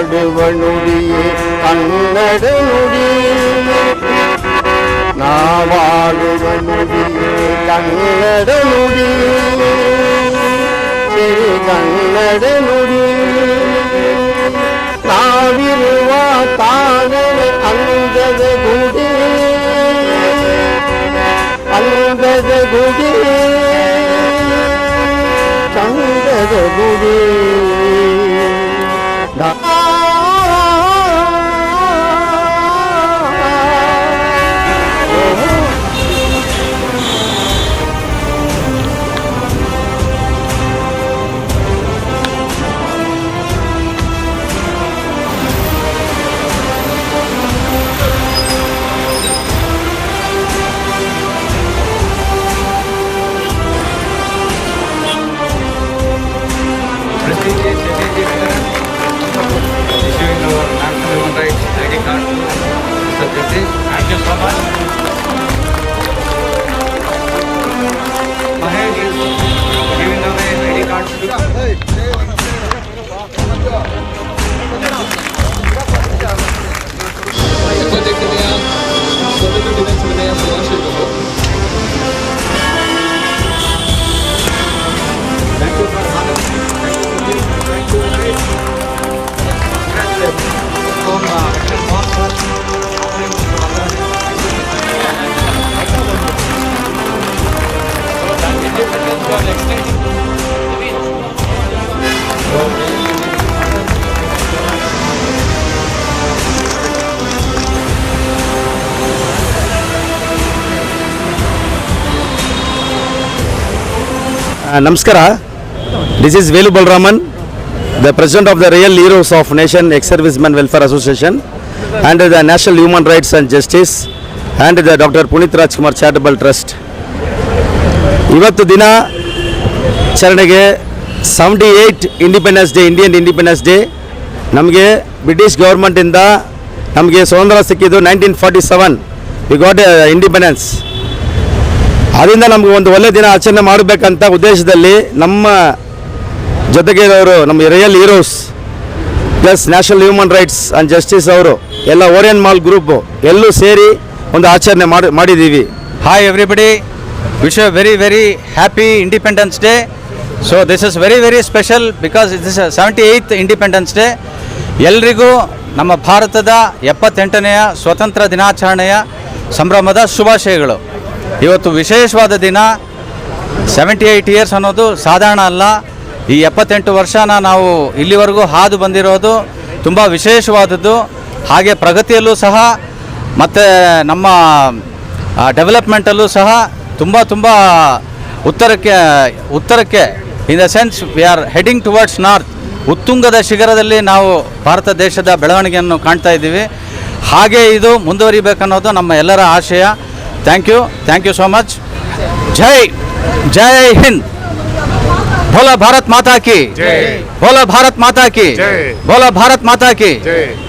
ஆடுவ நொடியே கன்னட நொடியே நாவாடுவ நொடியே கன்னட நொடியே திரு கன்னட நொடியே தாவிருவா தாதன அந்தத குடி அந்தத குடி சந்தத குடி issuing our national human rights ID card to Mr. Jagdish. Thank you so much. ನಮಸ್ಕಾರ this is Velu Balaraman the president of the real heroes of nation ex service men welfare association and the national human rights and justice and the doctor Puneeth Rajkumar charitable trust ಇವತ್ತು ದಿನ ಚರಣೆಗೆ seventy eight independence day Indian independence day ನಮಗೆ British ಗೌರ್ಮೆಂಟಿಂದ ನಮಗೆ ಸ್ವತಂತ್ರ ಸಿಕ್ಕಿದ್ದು nineteen forty seven we got independence ಅದರಿಂದ ನಮಗೆ ಒಂದು ಒಳ್ಳೆ ದಿನ ಆಚರಣೆ ಮಾಡಬೇಕಂತ ಉದ್ದೇಶದಲ್ಲಿ ನಮ್ಮ ಜೊತೆಗೆದವರು ನಮ್ಮ real heroes plus national human rights and justice ಅವರು ಎಲ್ಲ ಓರಿಯನ್ ಮಾಲ್ ಗ್ರೂಪು ಎಲ್ಲೂ ಸೇರಿ ಒಂದು ಆಚರಣೆ ಮಾಡಿ ಮಾಡಿದ್ದೀವಿ hi everybody wish a very very happy independence day so this is very very special because is seventy eight independence day ಎಲ್ರಿಗೂ ನಮ್ಮ ಭಾರತದ ಎಪ್ಪತ್ತೆಂಟನೆಯ ಸ್ವತಂತ್ರ ದಿನಾಚರಣೆಯ ಸಂಭ್ರಮದ ಶುಭಾಶಯಗಳು ಇವತ್ತು ವಿಶೇಷವಾದ ದಿನ ಸೆವೆಂಟಿ ಏಯ್ಟ್ ಇಯರ್ಸ್ ಅನ್ನೋದು ಸಾಧಾರಣ ಅಲ್ಲ ಈ ಎಪ್ಪತ್ತೆಂಟು ವರ್ಷನ ನಾವು ಇಲ್ಲಿವರೆಗೂ ಹಾದು ಬಂದಿರೋದು ತುಂಬ ವಿಶೇಷವಾದದ್ದು ಹಾಗೆ ಪ್ರಗತಿಯಲ್ಲೂ ಸಹ ಮತ್ತು ನಮ್ಮ ಡೆವಲಪ್ಮೆಂಟಲ್ಲೂ ಸಹ ತುಂಬ ತುಂಬ ಉತ್ತರಕ್ಕೆ ಉತ್ತರಕ್ಕೆ in the sense we are heading towards north ಉತ್ತುಂಗದ ಶಿಖರದಲ್ಲಿ ನಾವು ಭಾರತ ದೇಶದ ಬೆಳವಣಿಗೆಯನ್ನು ಕಾಣ್ತಾ ಇದ್ದೀವಿ ಹಾಗೆ ಇದು ಮುಂದುವರಿಬೇಕನ್ನೋದು ನಮ್ಮ ಎಲ್ಲರ ಆಶಯ thank you thank you so much जय जय हिंद भोला भारत माता की भोला भारत माता की भोला भारत माता की